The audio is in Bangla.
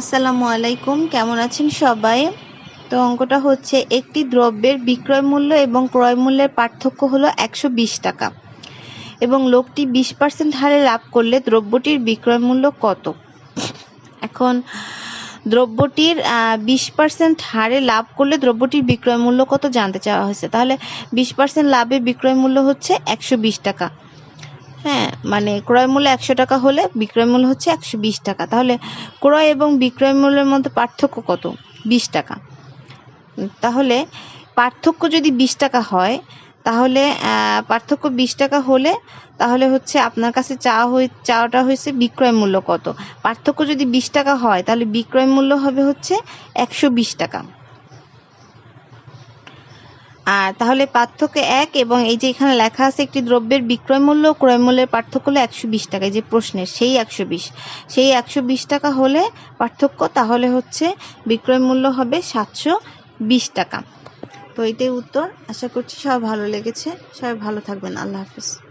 আসসালামু আলাইকুম, কেমন আছেন সবাই? তো অঙ্কটা হচ্ছে, একটি দ্রব্যের বিক্রয় মূল্য এবং ক্রয় মূল্যের পার্থক্য হলো একশো বিশ টাকা এবং লোকটি বিশ পার্সেন্ট হারে লাভ করলে দ্রব্যটির বিক্রয় মূল্য কত? এখন, দ্রব্যটির বিশ পার্সেন্ট হারে লাভ করলে দ্রব্যটির বিক্রয় মূল্য কত জানতে চাওয়া হয়েছে? তাহলে বিশ পার্সেন্ট লাভে বিক্রয় মূল্য হচ্ছে একশো বিশ টাকা। হ্যাঁ মানে ক্রয় মূল্য একশো টাকা হলে বিক্রয় মূল্য হচ্ছে একশো বিশ টাকা। তাহলে ক্রয় এবং বিক্রয় মূল্যের মধ্যে পার্থক্য কত? বিশ টাকা। তাহলে পার্থক্য যদি বিশ টাকা হয়, তাহলে পার্থক্য বিশ টাকা হলে তাহলে হচ্ছে আপনার কাছে চাওয়া হয়ে চাওয়াটা হয়েছে বিক্রয় মূল্য কত? পার্থক্য যদি বিশ টাকা হয়, তাহলে বিক্রয় মূল্য হবে হচ্ছে একশো বিশ টাকা। আর তাহলে পার্থক্য এক এবং এই যে এখানে লেখা আছে একটি দ্রব্যের বিক্রয় মূল্য ক্রয় মূল্যের পার্থক্য হলো একশো বিশ টাকা। যে প্রশ্নের, সেই একশো বিশ। সেই একশো বিশ টাকা হলে পার্থক্য তাহলে হচ্ছে বিক্রয় মূল্য হবে সাতশো বিশ টাকা। তো এটাই উত্তর। আশা করছি সবাই ভালো লেগেছে। সবাই ভালো থাকবেন। আল্লাহ হাফিজ।